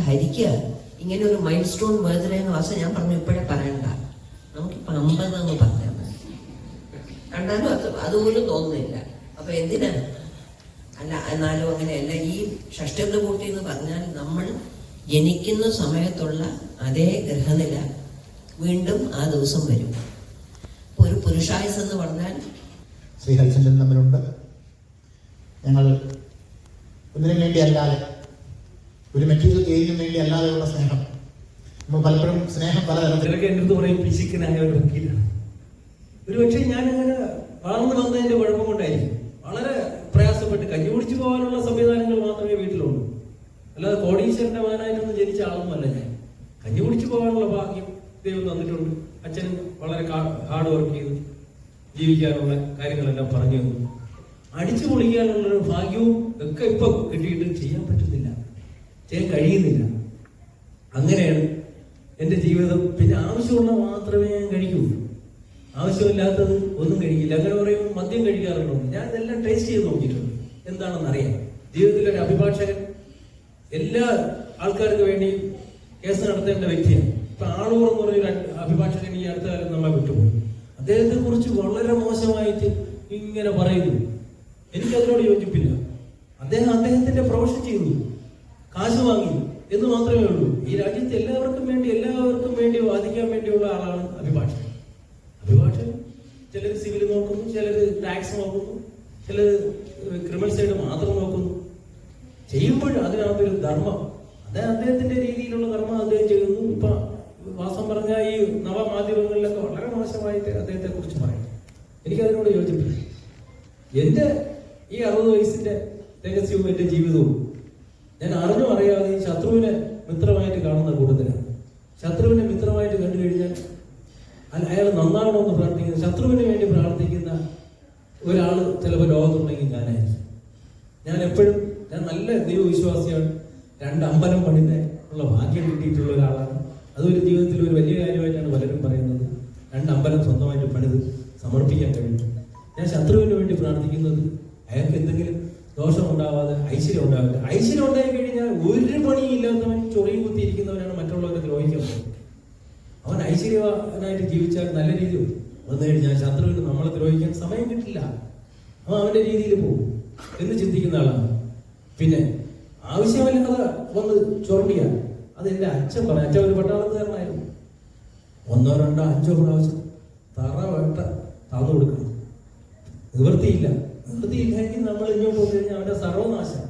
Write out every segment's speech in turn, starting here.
അപ്പൊ ഹരിക്ക് ഇങ്ങനെ ഒരു മൈൽ സ്റ്റോൺ എന്ന് വാസം ഞാൻ പറഞ്ഞു ഇപ്പോഴേ പറയണ്ട. നമുക്കിപ്പോ അമ്പത് എന്ന് പറഞ്ഞാൽ മതി. കണ്ടാലും അത് അതുപോലും തോന്നുന്നില്ല. അപ്പൊ എന്തിനാ? അല്ല എന്നാലും അങ്ങനെയല്ല ഈ ഷഷ്ടബ്ദപൂർത്തി എന്ന് പറഞ്ഞാൽ നമ്മൾ ജനിക്കുന്ന സമയത്തുള്ള അതേ ഗ്രഹനില വീണ്ടും ആ ദിവസം വരും. ഒരു പുരുഷായുസ് എന്ന് പറഞ്ഞാൽ ശ്രീ ഹരിചന്ദ്രൻ തമ്മിലുണ്ട്. ഞങ്ങൾ ഒന്നിനും വേണ്ടി അല്ലാതെ ഒരു മെറ്റീരിയൽ ഗെയിനിനും വേണ്ടി അല്ലാതെയുള്ള സ്നേഹം. നമ്മൾ പലപ്പോഴും സ്നേഹം ചിലർക്ക് എന്റെ അടുത്ത് പറയും ഒരു വക്കീലാണ്. ഒരു പക്ഷേ ഞാൻ അങ്ങനെ വളർന്നു വന്നതിന്റെ കുഴപ്പം കൊണ്ടായിരിക്കും. വളരെ പ്രയാസപ്പെട്ട് കഞ്ഞി കുടിച്ചു പോകാനുള്ള സംവിധാനങ്ങൾ മാത്രമേ വീട്ടിലുള്ളൂ. അല്ലാതെ കോടീശ്വരന്റെ മകനായിട്ടൊന്നും ജനിച്ച ആളൊന്നുമല്ല ഞാൻ. കഞ്ഞി കുടിച്ചു പോകാനുള്ള ഭാഗ്യം ദൈവം തന്നിട്ടുണ്ട്. അച്ഛൻ വളരെ ഹാർഡ് വർക്ക് ചെയ്തു. ജീവിക്കാനുള്ള കാര്യങ്ങളെല്ലാം പറഞ്ഞു തന്നു. അടിച്ചു പൊളിക്കാനുള്ള ഭാഗ്യവും ഒക്കെ ഇപ്പൊ കിട്ടിയിട്ട് ചെയ്യാൻ പറ്റുന്നില്ല. ചെയ്യാൻ കഴിയുന്നില്ല. അങ്ങനെയാണ് എന്റെ ജീവിതം. പിന്നെ ആവശ്യമുള്ള മാത്രമേ ഞാൻ കഴിക്കൂ ആവശ്യമില്ലാത്തത് ഒന്നും കഴിക്കില്ല. അങ്ങനെ പറയും മദ്യം കഴിക്കാറുണ്ടോ? ഞാൻ ഇതെല്ലാം ടേസ്റ്റ് ചെയ്ത് നോക്കിയിട്ടുണ്ട്. എന്താണെന്ന് അറിയാം. ജീവിതത്തിൽ ഒരു അഭിഭാഷകൻ എല്ലാ ആൾക്കാർക്ക് വേണ്ടി കേസ് നടത്തേണ്ട വ്യക്തിയാണ്. ഇപ്പൊ എന്ന് പറഞ്ഞൊരു അഭിഭാഷകൻ ഈ അടുത്ത കാലം നമ്മളെ വിട്ടുപോയി. അദ്ദേഹത്തെ കുറിച്ച് വളരെ മോശമായിട്ട് ഇങ്ങനെ പറയുന്നു. എനിക്കതിനോട് യോജിപ്പില്ല. അദ്ദേഹം അദ്ദേഹത്തിന്റെ പ്രൊഫഷൻ ചെയ്യുന്നു. കാശ് വാങ്ങി എന്ന് മാത്രമേ ഉള്ളൂ. ഈ രാജ്യത്ത് എല്ലാവർക്കും വേണ്ടി എല്ലാവർക്കും വേണ്ടി വാദിക്കാൻ വേണ്ടിയുള്ള ആളാണ് അഭിഭാഷകൻ. അഭിഭാഷകൻ ചിലർ സിവിൽ നോക്കുന്നു ചിലർ ടാക്സ് നോക്കുന്നു ചിലർ ക്രിമിനൽ സൈഡ് മാത്രം നോക്കുന്നു. ചെയ്യുമ്പോൾ അതിനകത്തൊരു ധർമ്മം. അത് അദ്ദേഹത്തിന്റെ രീതിയിലുള്ള ധർമ്മം അദ്ദേഹം ചെയ്യുന്നു. ഇപ്പൊ വാസം പറഞ്ഞ ഈ നവമാധ്യമങ്ങളിലൊക്കെ വളരെ മോശമായിട്ട് അദ്ദേഹത്തെ കുറിച്ച് പറയും എനിക്കതിനോട് യോജിപ്പില്ല. എന്റെ ഈ അറുപത് വയസ്സിന്റെ രഹസ്യവും എന്റെ ജീവിതവും ഞാൻ അറിഞ്ഞു അറിയാതെ ഈ ശത്രുവിനെ മിത്രമായിട്ട് കാണുന്ന കൂട്ടത്തിലാണ്. ശത്രുവിനെ മിത്രമായിട്ട് കണ്ടു കഴിഞ്ഞാൽ അയാൾ നന്നാകണമെന്ന് പ്രാർത്ഥിക്കുന്ന ശത്രുവിന് വേണ്ടി പ്രാർത്ഥിക്കുന്ന ഒരാൾ ചിലപ്പോൾ ലോകത്തുണ്ടെങ്കിൽ ഞാനായിരിക്കും. ഞാൻ എപ്പോഴും ഞാൻ നല്ല ദൈവവിശ്വാസിയാണ്. രണ്ട് അമ്പലം പണിത ഉള്ള ഭാഗ്യം കിട്ടിയിട്ടുള്ള ഒരാളാണ്. അതൊരു ജീവിതത്തിൽ ഒരു വലിയ കാര്യമായിട്ടാണ് പലരും പറയുന്നത്. രണ്ട് അമ്പലം സ്വന്തമായിട്ട് പണിത് സമർപ്പിക്കാൻ കഴിയും. ഞാൻ ശത്രുവിന് വേണ്ടി പ്രാർത്ഥിക്കുന്നത് അയാൾക്ക് എന്തെങ്കിലും ദോഷം ഉണ്ടാവാതെ ഐശ്വര്യം ഉണ്ടാവില്ല ഐശ്വര്യം ഉണ്ടായി കഴിഞ്ഞാൽ ഒരു പണിയും ഇല്ലാത്തവൻ ചൊറിയും കുത്തിയിരിക്കുന്നവനാണ് മറ്റുള്ളവരെ ദ്രോഹിക്കാൻ പോകുന്നത് അവൻ ഐശ്വര്യവാനായിട്ട് ജീവിച്ചാൽ നല്ല രീതിയിൽ വന്നു കഴിഞ്ഞാൽ ശത്രുവിന് നമ്മളെ ദ്രോഹിക്കാൻ സമയം കിട്ടില്ല. അവൻ അവന്റെ രീതിയിൽ പോകും എന്ന് ചിന്തിക്കുന്ന ആളാണ്. പിന്നെ ആവശ്യമില്ലാതെ വന്ന് ചൊറണ്ടിയ അത് എന്റെ അച്ഛൻ പറഞ്ഞു അച്ഛൻ ഒരു പട്ടാളത്തുകാരനായിരുന്നു ഒന്നോ രണ്ടോ അഞ്ചോ പ്രാവശ്യം തറ വേട്ട താന്നു കൊടുക്കണം നിവൃത്തിയില്ല. നിവൃത്തിയില്ലെങ്കിൽ നമ്മൾ ഇങ്ങോട്ട് പോയി കഴിഞ്ഞാൽ അവന്റെ സർവനാശം.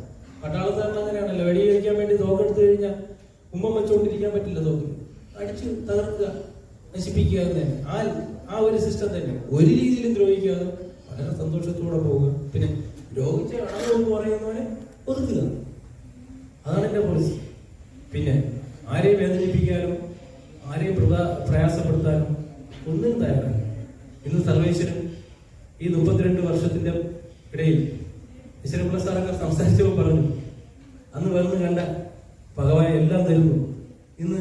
പട്ടാളക്കാരൻ അങ്ങനെയാണല്ലോ. വെടി കഴിക്കാൻ വേണ്ടി തോക്കെടുത്തു കഴിഞ്ഞാൽ ഉമ്മ വെച്ചുകൊണ്ടിരിക്കാൻ പറ്റില്ല തോക്ക്. അടിച്ചു തകർക്കുക നശിപ്പിക്കുക എന്ന്. തന്നെ ആ ആ ഒരു സിസ്റ്റം തന്നെ. ഒരു രീതിയിലും ദ്രോഹിക്കാതെ വളരെ സന്തോഷത്തോടെ പോവുക. പിന്നെ രോഗിച്ച ആളുകൾ പറയുന്നവനെ ഒതുക്കുക. അതാണ് എന്റെ പോളിസി പിന്നെ ആരെയും വേദനിപ്പിക്കാനും ആരെയും പ്രയാസപ്പെടുത്താനും ഒന്നും തയ്യാറാണ് ഇന്ന് സർവേശ്വരൻ ഈ മുപ്പത്തിരണ്ട് വർഷത്തിന്റെ ഇടയിൽ ഈശ്വരപിള്ള സാറൊക്കെ സംസാരിച്ചപ്പോൾ പറഞ്ഞു അന്ന് വന്ന് കണ്ട ഭഗവാൻ എല്ലാം തരുന്നു. ഇന്ന്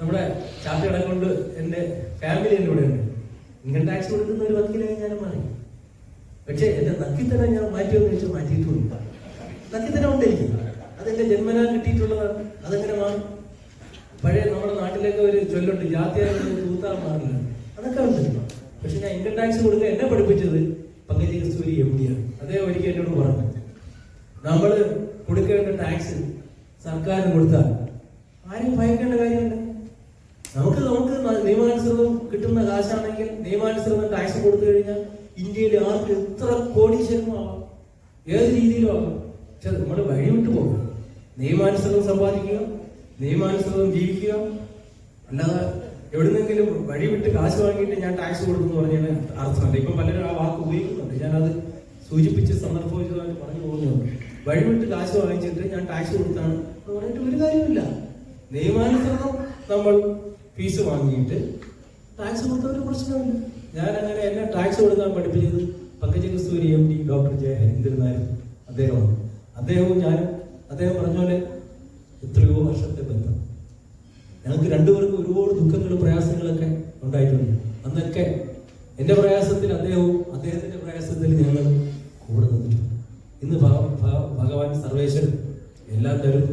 നമ്മുടെ ചാർട്ടേഡ് അക്കൗണ്ട് എന്റെ ഫാമിലി എന്റെ ഇവിടെ ഉണ്ട്. ഇൻകം ടാക്സ് കൊടുക്കുന്ന ഒരു വക്കീലായി ഞാൻ മാറി. പക്ഷേ എന്റെ നക്കിത്തന്നെ ഞാൻ മാറ്റിയെന്ന് വെച്ചാൽ മാറ്റിയിട്ടുണ്ട് നക്കിത്തന്നെ ഉണ്ടായിരിക്കും അതെന്റെ ജന്മനാ കിട്ടിയിട്ടുള്ളതാണ്. അതെങ്ങനെ മാറും പഴയ നമ്മുടെ നാട്ടിലൊക്കെ ഒരു ചൊല്ലുണ്ട് ജാത്തിയാൽ തൂത്താൻ മാറില്ല. അതൊക്കെ ഉണ്ട്. പക്ഷെ ഞാൻ ഇൻകം ടാക്സ് കൊടുക്കുക എന്നെ പഠിപ്പിച്ചത് പങ്കജ കസ്തൂരി എം ഡി ആണ്. അദ്ദേഹം ഒരിക്കൽ എന്നോട് പറഞ്ഞു. നമ്മൾ കൊടുക്കേണ്ട ടാക്സ് സർക്കാരിന് കൊടുത്താൽ ആരും ഭയക്കേണ്ട കാര്യമില്ല. നമുക്ക് നമുക്ക് നിയമാനുസൃതം കിട്ടുന്ന കാശാണെങ്കിൽ നിയമാനുസൃതം ടാക്സ് കൊടുത്തു കഴിഞ്ഞാൽ ഇന്ത്യയിൽ ആർക്ക് എത്ര കോടീശ്വരമാവാം ഏത് രീതിയിലും ആവാം. പക്ഷെ നമ്മൾ വഴിവിട്ട് പോകും നിയമാനുസൃതം സമ്പാദിക്കുക നിയമാനുസൃതം ജീവിക്കുക. അല്ലാതെ എവിടുന്നെങ്കിലും വഴിവിട്ട് കാശ് വാങ്ങിയിട്ട് ഞാൻ ടാക്സ് കൊടുക്കുന്നു പറഞ്ഞാൽ അർത്ഥമല്ല ഇപ്പം പലരും ആ വാക്ക് ഉപയോഗിക്കുന്നുണ്ട്. ഞാനത് സൂചിപ്പിച്ച് സന്ദർഭോചിതമായിട്ട് പറഞ്ഞു പോകുന്നു വഴി വിട്ട് കാശ് വാങ്ങിച്ചിട്ട് ഞാൻ ടാക്സ് കൊടുത്താണ് എന്ന് പറഞ്ഞിട്ട് ഒരു കാര്യമില്ല നിയമാനുസൃതം നമ്മൾ ഫീസ് വാങ്ങിയിട്ട് ടാക്സ് കൊടുത്ത ഒരു പ്രശ്നമില്ല ഞാൻ അങ്ങനെ എന്നെ ടാക്സ് കൊടുക്കാൻ പഠിപ്പിച്ചത് Pankaja Kasturi M D doctor J Harindran അദ്ദേഹമാണ്. അദ്ദേഹവും ഞാനും അദ്ദേഹം പറഞ്ഞ പോലെ എത്രയോ വർഷത്തെ ബന്ധം. ഞങ്ങൾക്ക് രണ്ടുപേർക്കും ഒരുപാട് ദുഃഖങ്ങളും പ്രയാസങ്ങളൊക്കെ ഉണ്ടായിട്ടുണ്ട്. അന്നൊക്കെ എന്റെ പ്രയാസത്തിൽ അദ്ദേഹവും അദ്ദേഹത്തിന്റെ പ്രയാസത്തിൽ ഞങ്ങൾ കൂടെ നിന്നിട്ടുണ്ട്. ഇന്ന് ഭഗവാൻ സർവേശ്വരൻ എല്ലാം തരും.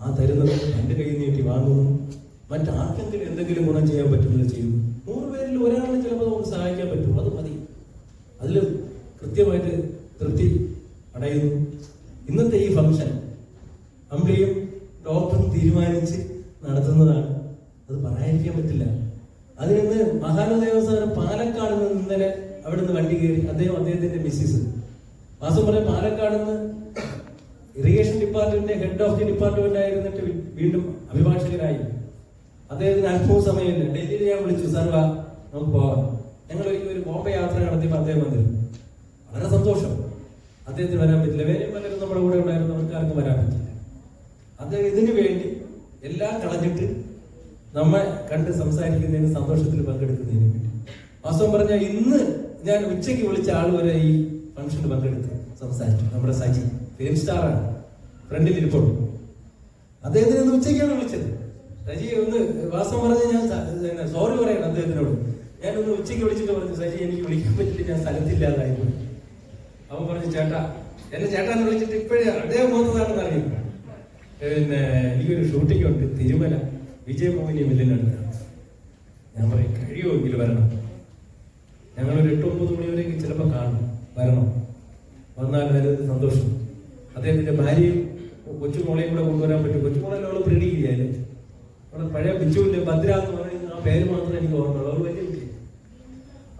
ആ തരുന്നത് രണ്ട് കയ്യിൽ നീട്ടി വാങ്ങുന്നു. മറ്റാർക്കെങ്കിലും എന്തെങ്കിലും ഗുണം ചെയ്യാൻ പറ്റുന്നത് ചെയ്യും. നൂറ് പേരിൽ ഒരാളിനെ ചിലപ്പോൾ നമുക്ക് സഹായിക്കാൻ പറ്റും. അത് മതി. അതിൽ കൃത്യമായിട്ട് തൃപ്തി അടയുന്നു. ഇന്നത്തെ ഈ ഫംഗ്ഷൻ അമ്പിളിയും ഡോക്ടറും തീരുമാനിച്ച് നടത്തുന്നതാണ്. അത് പറയാതിരിക്കാൻ പറ്റില്ല. അതിൽ നിന്ന് മഹാനദ ദേവസ്ഥാനം പാലക്കാട് നിന്ന് ഇന്നലെ അവിടെ നിന്ന് വണ്ടി കയറി അദ്ദേഹം അദ്ദേഹത്തിന്റെ മിസ്സിസ് മാസം പറയും പാലക്കാട് നിന്ന് ഇറിഗേഷൻ ഡിപ്പാർട്ട്മെന്റിന്റെ ഹെഡ് ഓഫ് ദി ഡിപ്പാർട്ട്മെന്റ് ആയിരുന്നിട്ട് വീണ്ടും അഭിഭാഷകരായി അദ്ദേഹത്തിന് അല്പവും സമയമില്ല. ഡൽഹിയിൽ ഞാൻ വിളിച്ചു സാർ വാ നമുക്ക് പോവാം ഞങ്ങൾ ഒരിക്കലും ഒരു ബോംബെ യാത്ര നടത്തിയപ്പോൾ അദ്ദേഹം വന്നിരുന്നു. വളരെ സന്തോഷം. അദ്ദേഹത്തിന് വരാൻ പറ്റില്ല. വേറെ പലരും നമ്മുടെ കൂടെ ഉണ്ടായിരുന്നവർക്ക് ആർക്കും വരാൻ പറ്റില്ല. അദ്ദേഹം ഇതിനു വേണ്ടി എല്ലാം കളഞ്ഞിട്ട് നമ്മെ കണ്ട് സംസാരിക്കുന്നതിന് സന്തോഷത്തിൽ പങ്കെടുക്കുന്നതിന് വേണ്ടി. വാസ്തവം പറഞ്ഞാൽ ഇന്ന് ഞാൻ ഉച്ചയ്ക്ക് വിളിച്ച ആൾ വരെ ഈ ഫംഗ്ഷനിൽ പങ്കെടുത്ത് സംസാരിച്ചു. നമ്മുടെ സജി ഫിലിം സ്റ്റാറാണ് ഫ്രണ്ടിൽ ഇരിപ്പുണ്ട്. അദ്ദേഹത്തിന് ഇന്ന് ഉച്ചയ്ക്കാണ് വിളിച്ചത്. സജി ഒന്ന് വാസം പറഞ്ഞ് ഞാൻ സോറി പറയണം അദ്ദേഹത്തിനോട്. ഞാൻ ഒന്ന് ഉച്ചയ്ക്ക് വിളിച്ചിട്ട് പറഞ്ഞു സജി എനിക്ക് വിളിക്കാൻ പറ്റില്ല ഞാൻ സ്ഥലത്തില്ലാതായി അവൻ പറഞ്ഞു ചേട്ടാ എന്നെ ചേട്ടാന്ന് വിളിച്ചിട്ട് ഇപ്പോഴേ അദ്ദേഹം പോകുന്നതാണെന്ന് അറിയുന്നു പിന്നെ എനിക്കൊരു ഷൂട്ടിംഗ് ഉണ്ട് തിരുമല. വിജയമോഹിനി മില്ലിനടുത്ത് ഞാൻ പറയും കഴിയുമെങ്കിൽ വരണം. ഞങ്ങളൊരു എട്ട് ഒമ്പത് മണി വരെയൊക്കെ ചിലപ്പോൾ കാണും വരണം. വന്നാൽ അതിനകത്ത് സന്തോഷം. അദ്ദേഹത്തിന്റെ ഭാര്യയും കൊച്ചുമോളെയും കൂടെ കൊണ്ടുവരാൻ പറ്റും. കൊച്ചുമോളെല്ലാം അവൾ പ്രീഡിക്കുകയല്ലേ അവിടെ പഴയ ബിജുവിന്റെ ഭദ്ര എന്ന് പറയുന്ന ആ പേര് മാത്രമേ എനിക്ക് ഓർമ്മയുള്ളൂ. അവൾ വലിയ കുട്ടി.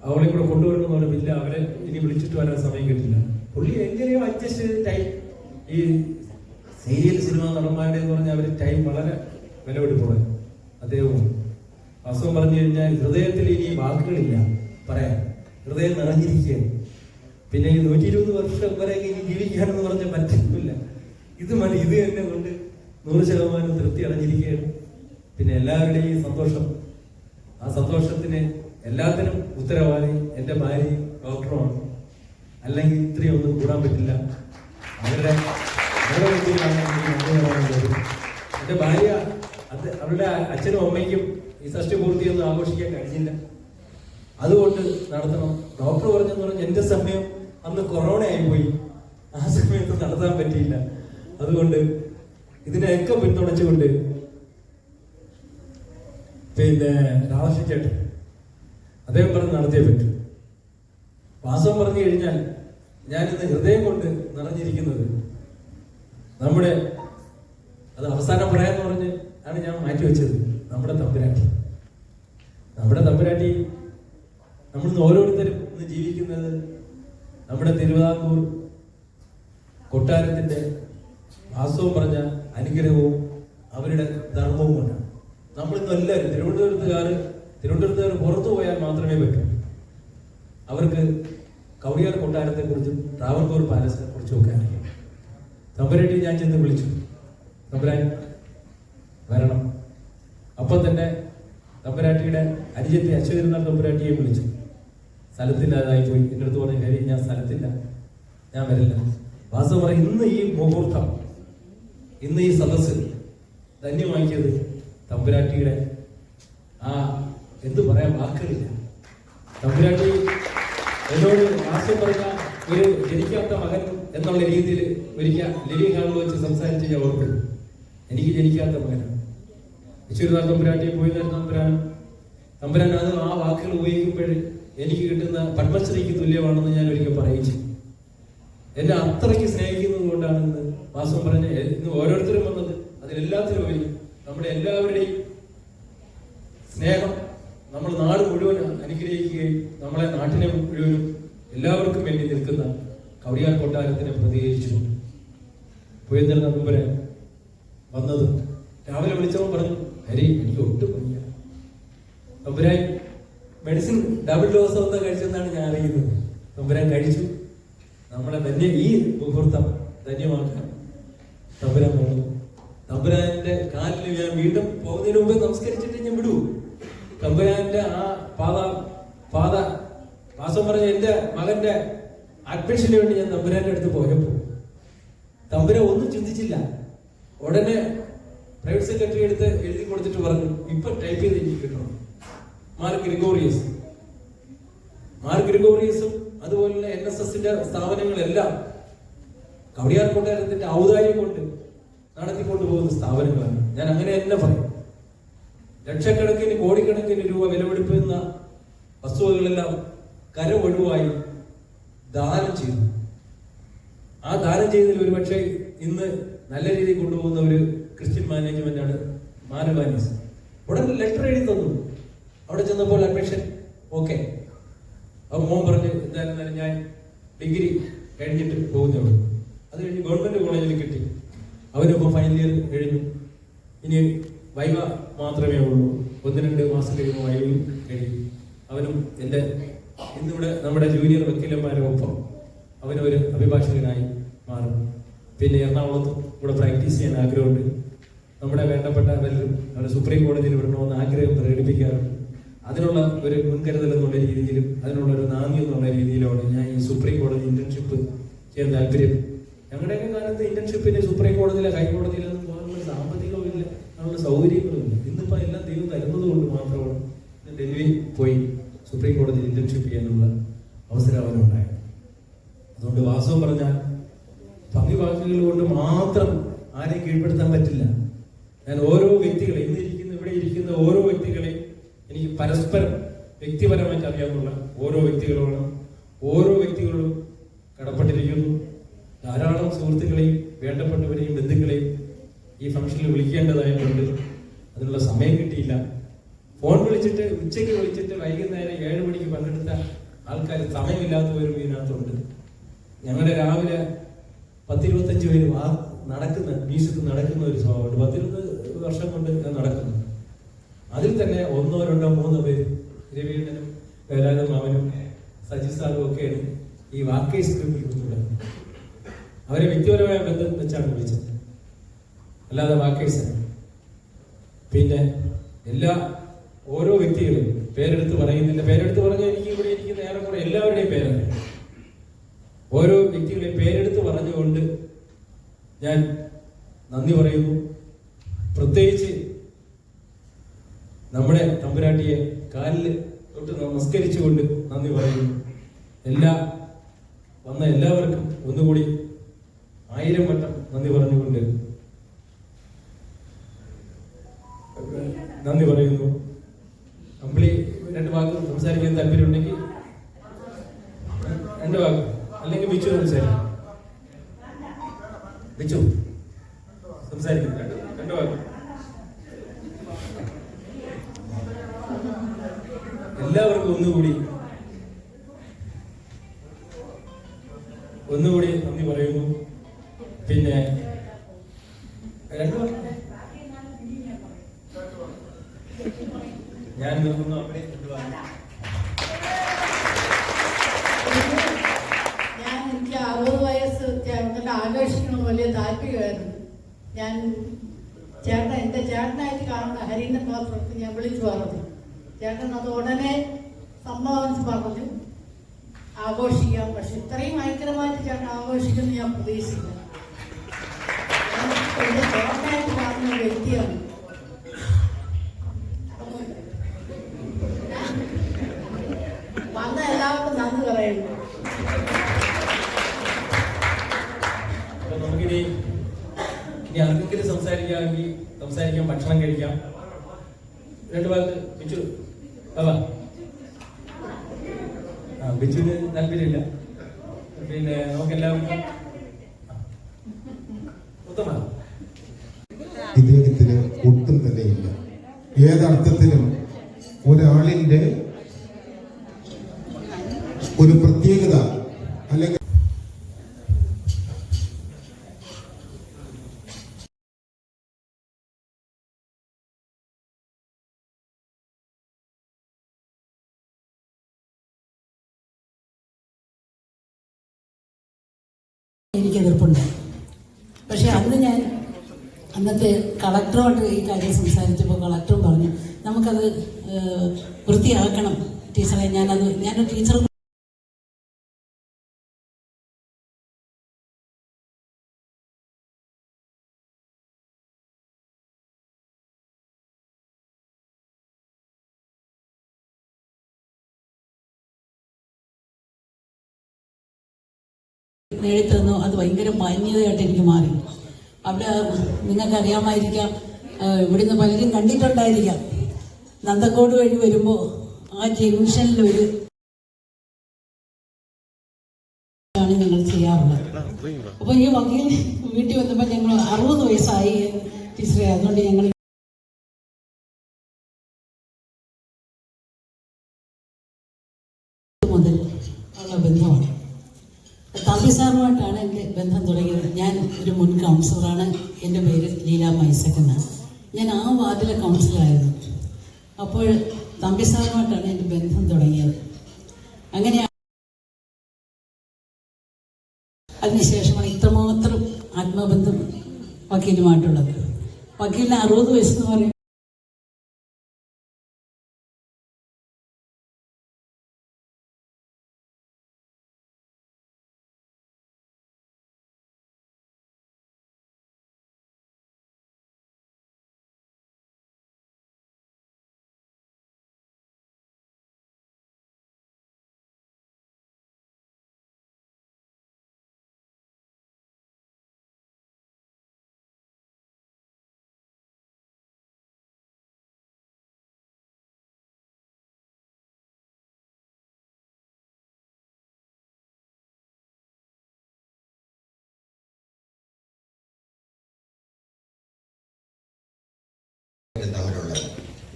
അവളെ കൂടെ കൊണ്ടുവരണമെന്നുള്ള ബില്ല് അവരെ ഇനി വിളിച്ചിട്ട് വരാൻ സമയം കിട്ടില്ല. പുള്ളി എങ്ങനെയോ അഡ്ജസ്റ്റ് ടൈം ഈ സീരിയൽ സിനിമ നടന്മാരുടെ എന്ന് പറഞ്ഞാൽ അവർ ടൈം വളരെ വിലപിടിപ്പുള്ളത് അദ്ദേഹവും. വാസ്തവം പറഞ്ഞു കഴിഞ്ഞാൽ ഹൃദയത്തിൽ ഇനി വാക്കുകളില്ല. പറയാൻ ഹൃദയം നിറഞ്ഞിരിക്കുകയാണ്. പിന്നെ ഈ നൂറ്റി ഇരുപത് വർഷം വരെ ഇനി ജീവിക്കാനെന്ന് പറഞ്ഞാൽ പറ്റില്ല ഇത് മതി ഇത് തന്നെ കൊണ്ട് നൂറ് ശതമാനം തൃപ്തി അടഞ്ഞിരിക്കുകയാണ്. പിന്നെ എല്ലാവരുടെയും സന്തോഷം. ആ സന്തോഷത്തിന് എല്ലാത്തിനും ഉത്തരവാദി എന്റെ ഭാര്യയും ഡോക്ടറുമാണ്. അല്ലെങ്കിൽ ഇത്രയും ഒന്നും കൂടാൻ പറ്റില്ല. അവരുടെ എന്റെ ഭാര്യ അത് അവരുടെ അച്ഛനും അമ്മയ്ക്കും ഈ ഷഷ്ടി പൂർത്തിയൊന്നും ആഘോഷിക്കാൻ കഴിഞ്ഞില്ല. അതുകൊണ്ട് നടത്തണം. ഡോക്ടർ പറഞ്ഞെന്ന് പറഞ്ഞാൽ എന്റെ സമയം അന്ന് കൊറോണ ആയിപ്പോയി. ആ സമയത്ത് നടത്താൻ പറ്റിയില്ല. അതുകൊണ്ട് ഇതിനെയൊക്കെ പിന്തുണച്ചുകൊണ്ട് പിന്നെ രാധാകൃഷ്ണൻ ചേട്ടൻ അദ്ദേഹം പറഞ്ഞ് നടത്തിയേ പറ്റൂ. വാസം പറഞ്ഞു കഴിഞ്ഞാൽ ഞാനിന്ന് ഹൃദയം കൊണ്ട് നിറഞ്ഞിരിക്കുന്നത് നമ്മുടെ അത് അവസാനം പറയാന്ന് പറഞ്ഞ് ആണ് ഞാൻ മാറ്റി വെച്ചത്. നമ്മുടെ തമ്പുരാട്ടി. നമ്മുടെ തമ്പുരാട്ടി നമ്മൾ ഓരോരുത്തരും ഇന്ന് ജീവിക്കുന്നത് നമ്മുടെ തിരുവിതാംകൂർ കൊട്ടാരത്തിന്റെ വാസവും പറഞ്ഞ അനുഗ്രഹവും അവരുടെ ധർമ്മവും കൊണ്ടാണ്. നമ്മളിന്ന് എല്ലാവരും തിരുവനന്തപുരത്തുകാർ തിരുവനന്തപുരത്തുകാർ പുറത്തു പോയാൽ മാത്രമേ പറ്റൂ. അവർക്ക് കൗടിയാർ കൊട്ടാരത്തെ കുറിച്ചും ട്രാവൻകൂർ പാലസിനെ കുറിച്ചും ഒക്കെ അറിയാം. തമ്പുരാട്ടി ഞാൻ ചെന്ന് വിളിച്ചു. തമ്പുരാൻ വരണം. അപ്പം തന്നെ തമ്പുരാട്ടിയുടെ അനുജത്തി അശ്വതിരുന്നാൾ തമ്പുരാട്ടിയെ വിളിച്ചു. സ്ഥലത്തില്ലാതായി പോയി. എന്റെ അടുത്ത് പറഞ്ഞു ഹരി ഞാൻ സ്ഥലത്തില്ല. ഞാൻ വരില്ല. വാസു പറയും ഇന്ന് ഈ മുഹൂർത്തം ഇന്ന് ഈ സദസ്സ് ധന്യമാക്കിയത് തമ്പുരാട്ടിയുടെ ആ എന്ത് പറയാൻ വാക്കുകളില്ല. തമ്പുരാട്ടി എന്നോട് വാസ്യം പറഞ്ഞ ഒരു ജനിക്കാത്ത മകൻ എന്നുള്ള രീതിയിൽ ഒരിക്കൽ ലിവിങ് ഹാളിൽ വെച്ച് സംസാരിച്ച് ഞാൻ ഓർക്കുന്നു. എനിക്ക് ജനിക്കാത്ത മകനാണ്. വിശ്വനാഥ തമ്പുരാട്ടി പോയി തമ്പുരാൻ. തമ്പുരാൻ അത് ആ വാക്കുകൾ ഉപയോഗിക്കുമ്പോൾ എനിക്ക് കിട്ടുന്ന പത്മശ്രീക്ക് തുല്യമാണെന്ന് ഞാൻ ഒരിക്കൽ പറയിച്ചു. എന്നെ അത്രയ്ക്ക് സ്നേഹിക്കുന്നത് കൊണ്ടാണ് ഇന്ന് വാസം പറഞ്ഞ ഇന്ന് ഓരോരുത്തരും വന്നത് അതിലെല്ലാത്തിനും ഉപരി നമ്മുടെ എല്ലാവരുടെയും സ്നേഹം നമ്മൾ നാട് മുഴുവൻ അനുഗ്രഹിക്കുകയും നമ്മളെ നാട്ടിനെ മുഴുവനും എല്ലാവർക്കും വേണ്ടി നിൽക്കുന്ന കവടിയാർ കൊട്ടാരത്തിനെ പ്രതികരിച്ചുകൊണ്ട് പോയിരുന്ന നമ്പരെ വന്നത് രാവിലെ വിളിച്ചവൻ പറഞ്ഞു ഹരി എനിക്ക് ഒട്ടും വയ്യ നമ്പുരായി മെഡിസിൻ ഡബിൾ ഡോസ് ഒന്നും കഴിച്ചെന്നാണ് ഞാൻ അറിയുന്നത്. നമ്പുരാൻ കഴിച്ചു. നമ്മളെ ധന്യ ഈ മുഹൂർത്തം ധന്യമാക്കാൻ തമ്പുരാൻ വന്നു. തമ്പുരാന്റെ കാലിൽ ഞാൻ വീണ്ടും പോകുന്നതിന് മുമ്പ് നമസ്കരിച്ചിട്ട് ഞാൻ വിടൂ. തമ്പുരാന്റെ ആ പാത പാത വാസം പറഞ്ഞ എന്റെ മകന്റെ അഡ്മിഷന് വേണ്ടി ഞാൻ തമ്പുരാന്റെ അടുത്ത് പോയപ്പോ തമ്പുരാൻ ഒന്നും ചിന്തിച്ചില്ല. ഉടനെ പ്രൈവറ്റ് സെക്രട്ടറി എടുത്ത് എഴുതി കൊടുത്തിട്ട് പറഞ്ഞു ഇപ്പൊ ടൈപ്പ് ചെയ്ത് എനിക്ക് കിട്ടണം. മാർ ഗ്രിഗോറിയസ്. മാർ ഗ്രിഗോറിയസും അതുപോലെ എൻ എസ് എസിന്റെ സ്ഥാപനങ്ങളെല്ലാം കവടിയാർ കൊട്ടാരത്തിന്റെ ഔദാര്യം കൊണ്ട് നടത്തിക്കൊണ്ടു പോകുന്ന സ്ഥാപനങ്ങളാണ്. ഞാൻ അങ്ങനെ തന്നെ പറയും. ലക്ഷക്കണക്കിന് കോടിക്കണക്കിന് രൂപ വിലപിടിപ്പുന്ന വസ്തുവകളെല്ലാം കരമൊഴിവായി ദാനം ചെയ്തു. ആ ദാനം ചെയ്തതിൽ ഒരുപക്ഷെ ഇന്ന് നല്ല രീതിയിൽ കൊണ്ടുപോകുന്ന ഒരു ക്രിസ്ത്യൻ മാനേജ്മെന്റ് ആണ് മാനവാനീസ് ഉടനെ ലെറ്റർ എഴുതി തന്നു. അവിടെ ചെന്നപ്പോൾ അഡ്മിഷൻ ഓക്കെ. അപ്പൊ മോൻ പറഞ്ഞു എന്തായിരുന്നാലും ഞാൻ ഡിഗ്രി കഴിഞ്ഞിട്ട് പോകുന്നുള്ളു അത് കഴിഞ്ഞ് ഗവൺമെന്റ് കോളേജിൽ കിട്ടി. അവനിപ്പോ ഫൈനൽ ഇയർ കഴിഞ്ഞു. ഇനി വൈവ മാത്രമേ ഉള്ളൂ. ഒന്ന് രണ്ട് മാസം കഴിയുമ്പോൾ വൈവയും കഴിയും. അവനും എന്റെ ഇന്നിവിടെ നമ്മുടെ ജൂനിയർ വക്കീലന്മാരെ ഒപ്പം അവനൊരു അഭിഭാഷകനായി മാറും. പിന്നെ എറണാകുളത്ത് ഇവിടെ പ്രാക്ടീസ് ചെയ്യാൻ ആഗ്രഹമുണ്ട്. നമ്മുടെ വേണ്ടപ്പെട്ട പലരും അവരെ സുപ്രീം കോടതിയിൽ വിടണമെന്ന് ആഗ്രഹം പ്രകടിപ്പിക്കാറുണ്ട്. അതിനുള്ള ഒരു മുൻകരുതൽ എന്നുള്ള രീതിയിലും അതിനുള്ള ഒരു നാന്ദി എന്നുള്ള രീതിയിലാണ് ഞാൻ ഈ സുപ്രീം കോടതി ഇന്റേൺഷിപ്പ് ചെയ്യാൻ താല്പര്യം. ഞങ്ങളുടെയൊക്കെ കാലത്ത് ഇന്റേൺഷിപ്പിന് സുപ്രീം കോടതിയിലെ ഹൈക്കോടതിയിലൊന്നും പോകാനുള്ള സാമ്പത്തികവും ഇല്ല. അതിനുള്ള സൗകര്യങ്ങളും ഇല്ല. ഇന്നിപ്പോ എല്ലാം ദൈവം തരുന്നത് കൊണ്ട് മാത്രമാണ് ഡൽഹി പോയി സുപ്രീം കോടതി ഇന്റേൺഷിപ്പ് ചെയ്യാനുള്ള അവസരം അവനുണ്ടായി അതുകൊണ്ട് വാസ്തവം പറഞ്ഞാൽ ഭംഗി വാക്കുകൾ കൊണ്ട് മാത്രം ആരെയും കീഴ്പ്പെടുത്താൻ പറ്റില്ല. ഞാൻ ഓരോ വ്യക്തികളെ ഇന്ന് ഇരിക്കുന്ന ഇവിടെ ഇരിക്കുന്ന ഓരോ വ്യക്തികളെയും എനിക്ക് പരസ്പരം വ്യക്തിപരമായിട്ട് അറിയാവുന്ന ഓരോ വ്യക്തികളോടും ഓരോ വ്യക്തികളും കടപ്പെട്ടിരിക്കുന്നു. ധാരാളം സുഹൃത്തുക്കളെയും വേണ്ടപ്പെട്ടവരെയും ബന്ധുക്കളെയും ഈ ഫംഗ്ഷനിൽ വിളിക്കേണ്ടതായിട്ടുണ്ട്. അതിനുള്ള സമയം കിട്ടിയില്ല. ഫോൺ വിളിച്ചിട്ട് ഉച്ചയ്ക്ക് വിളിച്ചിട്ട് വൈകുന്നേരം ഏഴ് മണിക്ക് പങ്കെടുത്ത ആൾക്കാർ സമയമില്ലാത്തവരും ഇതിനകത്തുണ്ട് ഞങ്ങളുടെ രാവിലെ പത്തിരുപത്തഞ്ച് പേര് വാ നടക്കുന്ന മീസത്ത് നടക്കുന്ന ഒരു സ്വഭാവമുണ്ട്. പത്തിരുപത് വർഷം കൊണ്ട് ഞാൻ നടക്കുന്നു. അതിൽ തന്നെ ഒന്നോ രണ്ടോ മൂന്നോ പേര് രവീന്ദ്രനും വേലാനും മാമനും സജി സാറും ഒക്കെയാണ് ഈ വാക്കേഴ്സ് ഗ്രൂപ്പിൽ അവരെ വ്യക്തിപരമായ ബന്ധം വെച്ചാണ് വിളിച്ചത്. അല്ലാതെ വാക്കേഴ്സ് പിന്നെ എല്ലാ ഓരോ വ്യക്തികളും പേരെടുത്ത് പറയുന്നില്ല പേരെടുത്ത് പറഞ്ഞാൽ എനിക്ക് ഇവിടെ ഇരിക്കുന്ന ഏറെക്കുറെ എല്ലാവരുടെയും പേരാണ്. ഓരോ വ്യക്തികളെ പേരെടുത്ത് പറഞ്ഞുകൊണ്ട് ഞാൻ നന്ദി പറയുന്നു. പ്രത്യേകിച്ച് നമ്മുടെ തമ്പുരാട്ടിയെ കാലിൽ തൊട്ട് നമസ്കരിച്ചുകൊണ്ട് നന്ദി പറയുന്നു. എല്ലാ വന്ന എല്ലാവർക്കും ഒന്നുകൂടി ആയിരം വട്ടം നന്ദി പറഞ്ഞുകൊണ്ട് നന്ദി പറയുന്നു. അമ്പിളി രണ്ട് വാക്ക് സംസാരിക്കാൻ താല്പര്യമുണ്ടെങ്കിൽ രണ്ട് വാക്ക്. അല്ലെങ്കിൽ ബിച്ചു സംസാരിക്കും. ബിച്ചു സംസാരിക്കും. രണ്ട് വാക്ക്. എല്ലാവർക്കും ഒന്നുകൂടി ഒന്നുകൂടി നന്ദി പറയുന്നു. പിന്നെ ഞാൻ നിർത്തുന്നു അവിടെ രണ്ട് വാക്ക് ഞാൻ എനിക്ക് അറുപത് വയസ്സ് ചേട്ടനെ ആകർഷിക്കണമെന്ന് വലിയ താല്പര്യമായിരുന്നു. ഞാൻ ചേട്ടൻ എന്റെ ചേട്ടനായിട്ട് കാണുന്ന ഹരീന്ദ്രൻ പാത്രത്തിൽ ഞാൻ വിളിച്ചു പറഞ്ഞു ചേട്ടൻ അത് ഉടനെ സമ്മതിച്ച് പറഞ്ഞു. ആഘോഷിക്കാം. പക്ഷെ ഇത്രയും ഭയങ്കരമായിട്ട് ചേട്ടൻ ആഘോഷിക്കുമെന്ന് ഞാൻ പ്രതീക്ഷിക്കുന്നു എന്റെ ചേട്ടനായിട്ട് കാണുന്ന വ്യക്തിയാണ് വന്ന എല്ലാവർക്കും നന്ദി പറയുന്നു അപ്പൊ നമുക്കിനി ഇനി ആർക്കെങ്കിലും സംസാരിക്കാമെങ്കിൽ സംസാരിക്കാം ഭക്ഷണം കഴിക്കാം. രണ്ടു ഭാഗത്ത് ബിച്ചു ബാബാ. ആ ബിച്ചുവിന് താല്പര്യമില്ല. പിന്നെ നമുക്കെല്ലാവർക്കും ഉത്തമ. ഇദ്ദേഹത്തിന് ഒട്ടും തന്നെ ഇല്ല ഏതർത്ഥത്തിലും ഒരാളിന്റെ ഒരു പ്രത്യേകത എനിക്ക് എതിർപ്പുണ്ട്. പക്ഷെ അന്ന് ഞാൻ അന്നത്തെ കളക്ടറുമായിട്ട് ഈ കാര്യം സംസാരിച്ചപ്പോൾ കളക്ടറും പറഞ്ഞു നമുക്കത് വൃത്തിയാക്കണം ടീച്ചറെ ഞാനത് ഞാനൊരു ടീച്ചർ നേടിത്തന്നു അത് ഭയങ്കര മാന്യതയായിട്ട് എനിക്ക് മാറി അവിടെ നിങ്ങൾക്കറിയാമായിരിക്കാം അറിയാമായിരിക്കാം ഇവിടുന്ന് പലരും കണ്ടിട്ടുണ്ടായിരിക്കാം. നന്ദക്കോട് വഴി വരുമ്പോൾ ആ ജംഗ്ഷനിൽ ഒരു ആണ് ഞങ്ങൾ ചെയ്യാറുള്ളത്. അപ്പൊ ഈ വകീൽ വീട്ടിൽ വന്നപ്പോൾ ഞങ്ങൾ അറുപത് വയസ്സായി ടീച്ചറെ. അതുകൊണ്ട് ഞങ്ങൾ മുതൽ ഉള്ള ബന്ധമാണ്. തമ്പി സാറുമായിട്ടാണ് എന്റെ ബന്ധം തുടങ്ങിയത്. ഞാൻ ഒരു മുൻ കൗൺസിലറാണ് എന്റെ പേര് ലീല മൈസക് എന്നാണ്. ഞാൻ ആ വാർഡിലെ കൗൺസിലറായിരുന്നു അപ്പോൾ തമ്പി സാറുമായിട്ടാണ് എന്റെ ബന്ധം തുടങ്ങിയത്. അങ്ങനെ അതിനുശേഷമാണ് ഇത്രമാത്രം ആത്മബന്ധം വക്കീലുമായിട്ടുള്ളത്. വക്കീലിന് അറുപത് വയസ്സെന്ന് പറയും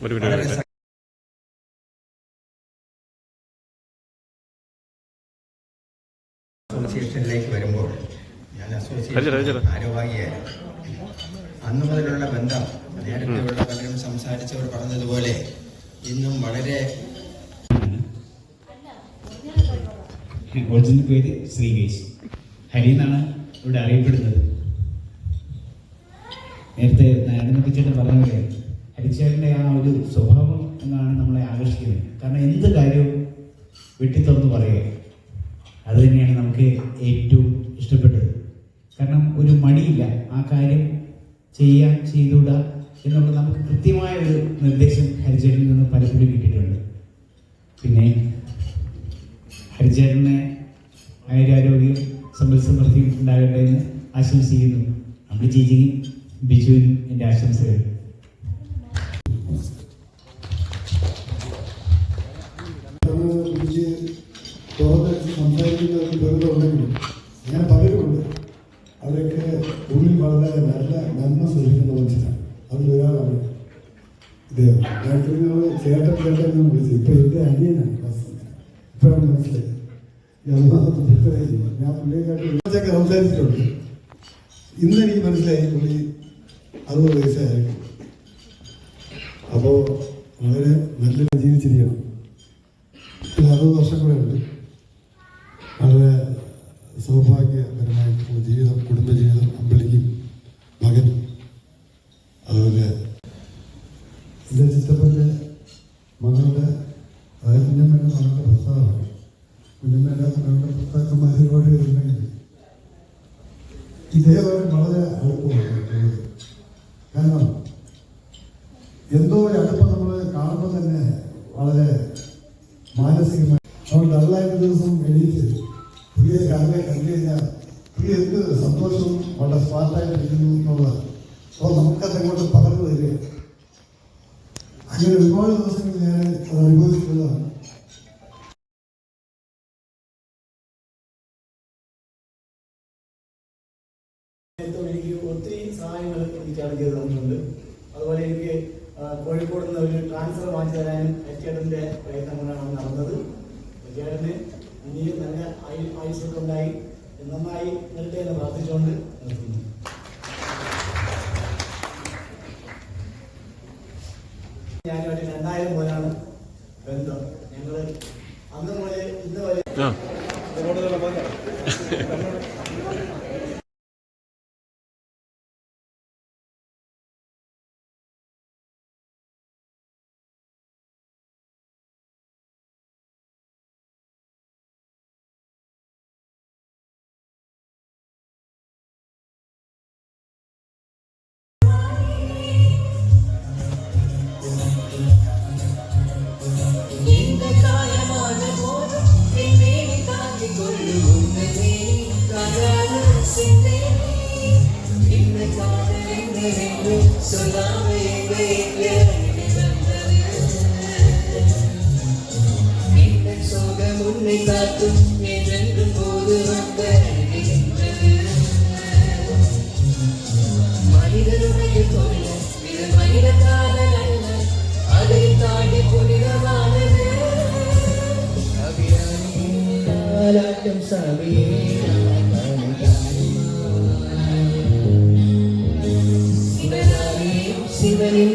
ഒരു മിനിറ്റ് അസോസിയേഷനിലേക്ക് വരുമ്പോൾ ഞാൻ. അസോസിയേഷൻ ഭാരവാഹിയായിരുന്നു അന്ന് മുതലുള്ള ബന്ധം നേരത്തെയുള്ള പലരും സംസാരിച്ചവർ പറഞ്ഞതുപോലെ ഇന്നും വളരെ ഒറിജിനൽ പേര് ശ്രീകേശ്. ഹരി എന്നാണ് ഇവിടെ അറിയപ്പെടുന്നത്. നേരത്തെ നാരായണക്കുച്ചേട്ടൻ പറഞ്ഞ പോലെ ഹരിച്ചേട്ടന്റെ ആ ഒരു സ്വഭാവം എന്നാണ് നമ്മളെ ആകർഷിക്കുന്നത്. കാരണം എന്ത് കാര്യവും വെട്ടിത്തുറന്ന് പറയുക. അത് തന്നെയാണ് നമുക്ക് ഏറ്റവും ഇഷ്ടപ്പെട്ടത്. കാരണം ഒരു മടിയില്ല ആ കാര്യം ചെയ്യാൻ ചെയ്തുകൂടാ എന്നുള്ള നമുക്ക് കൃത്യമായ ഒരു നിർദ്ദേശം ഹരിചേട്ടനിൽ നിന്ന് പലപ്പോഴും കിട്ടിയിട്ടുണ്ട്. പിന്നെ ഹരിചേട്ടനെ ആയുരാരോഗ്യം സമ്പൽ സമൃദ്ധിയും ഉണ്ടാകട്ടെ എന്ന് ആശംസിക്കുന്നു. നമ്മുടെ ചേച്ചിക്കും ബിജുവിനും എന്റെ ആശംസകൾ കുറിച്ച് തുറന്നടിച്ച് സംസാരിക്കുന്നവർക്ക് ഞാൻ പലരുമുണ്ട് അവരൊക്കെ ഉള്ളിൽ വളരെ നല്ല നന്മ സൃഷ്ടിക്കുന്ന മനുഷ്യരാണ്. അതിലൊരാളാണ് ഇദ്ദേഹം. ഞാൻ നിങ്ങൾ ചേട്ടൻ ചേട്ടൻ ഞാൻ വിളിച്ചു. ഇപ്പൊ എന്റെ അനിയനാണ് ഇപ്പോഴാണ് മനസ്സിലായത്. ഞാൻ പുള്ളിയെക്കാട്ടി സംസാരിച്ചിട്ടുണ്ട്. ഇന്ന് എനിക്ക് മനസ്സിലായി പുള്ളി അറുപത് വയസ്സായിരിക്കും അപ്പോൾ വളരെ നല്ല ജീവിച്ചിരിക്കണം. അറുപത് വർഷം കൂടെ ഉണ്ട്. വളരെ സൗഭാഗ്യപരമായിട്ടുള്ള ജീവിതം കുടുംബജീവിതം അമ്പളിക്കും മകൻ അതുപോലെ എന്റെ ചിത്രപ്പന്റെ മകളുടെ അതായത് കുഞ്ഞമ്മയുടെ മകളുടെ ഭർത്താവാണ്. കുഞ്ഞമ്മയുടെ മകളുടെ പേരുണ്ടെങ്കിൽ ഇതേപോലെ വളരെ അടുപ്പമാണ് കാരണം എന്തോ ഒരു അടുപ്പം നമ്മൾ കാണുമ്പോൾ തന്നെ വളരെ മാനസികമായി നമ്മൾ ഡള്ളായിട്ട് ദിവസം എണീറ്റ് പുതിയ രാവിലെ കണ്ടു കഴിഞ്ഞാൽ പുതിയ എന്ത് സന്തോഷവും വളരെ സ്മാർട്ടായിട്ട് ഇരിക്കുന്നു എന്നുള്ളതാണ് അപ്പോൾ നമുക്കത് അങ്ങോട്ട് പകർന്നു തരിക അങ്ങനെ ഒരുപാട് ദിവസങ്ങൾ ഞാൻ അത് അനുഭവിച്ചിട്ടുള്ളതാണ് എനിക്ക് ഒത്തിരി സഹായങ്ങൾ എനിക്കാണ് ചെയ്തു തന്നിട്ടുണ്ട് അതുപോലെ എനിക്ക് ആ, കോഴിക്കോട് നിന്ന് ഒരു ട്രാൻസ്ഫർ വാങ്ങി തരാനും കൊണ്ടാണ് നടന്നത്. ചേട്ടന് ഇനിയും നല്ല ആയു- ആയുസ്സൊക്കെ ഉണ്ടായി നന്നായി എന്ന് പ്രാർത്ഥിച്ചുകൊണ്ട് നിർത്തുന്നു. உன்னை காத்தும் என்றென்றும் போது வந்த மனிதனுடைய தொழில் இது மனித காதல் அல்ல அதை தாண்டி புனிதமானது. அபிராமி ஆராட்டம் சாமியே. சிவனின்